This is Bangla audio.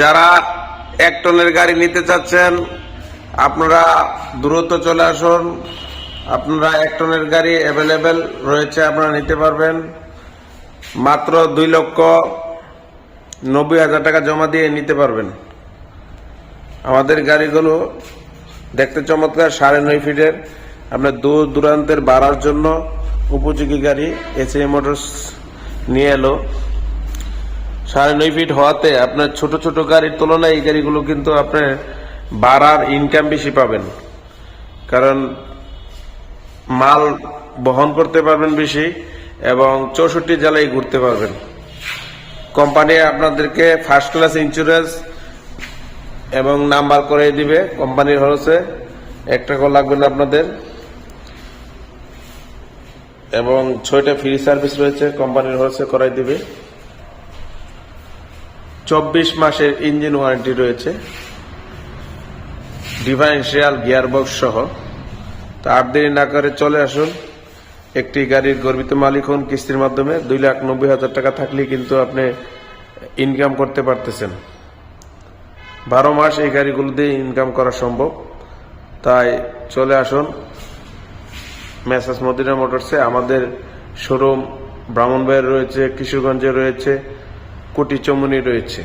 যারা এক টনের গাড়ি নিতে চাচ্ছেন, আপনারা দ্রুত চলে আসুন। আপনারা এক টনের গাড়ি অ্যাভেলেবেল রয়েছে, আপনারা নিতে পারবেন। মাত্র দুই লক্ষ নব্বই হাজার টাকা জমা দিয়ে নিতে পারবেন। আমাদের গাড়িগুলো দেখতে চমৎকার, সাড়ে নয় ফিটের। আপনার দূর দূরান্তের বাড়ার জন্য উপযোগী গাড়ি এসএ মোটরস নিয়ে এলো। সাড়ে নয় ফিট হওয়াতে আপনার ছোট ছোট গাড়ির তুলনায় এই গাড়িগুলো কিন্তু আপনার বাড়ার ইনকাম বেশি পাবেন। কারণ মাল বহন করতে পারবেন বেশি এবং চৌষট্টি জেলায় ঘুরতে পারবেন। কোম্পানি আপনাদেরকে ফার্স্ট ক্লাস ইন্স্যুরেন্স এবং নাম্বার করে দিবে। কোম্পানির খরচে এক টাকাও লাগবে না আপনাদের। এবং ছয়টা ফ্রি সার্ভিস রয়েছে, কোম্পানির খরচে করাই দিবে। চব্বিশ মাসের ইঞ্জিন ওয়ারেন্টি রয়েছে। ডিফারেন্সিয়াল গিয়ারবক্স সহ। তো আর দেরি না করে চলে আসুন। একটি গাড়ির গর্বিত মালিক হন কিস্তির মাধ্যমে। দুই লাখ নব্বই হাজার টাকা থাকলেই কিন্তু আপনি ইনকাম করতে পারতেছেন। বারো মাস এই গাড়িগুলো দিয়ে ইনকাম করা সম্ভব। তাই চলে আসুন। মেসাস মদিনা মোটরসে। আমাদের শোরুম ব্রাহ্মণবাড়ির রয়েছে, কিশোরগঞ্জে রয়েছে। কুটি চমনি রয়েছে।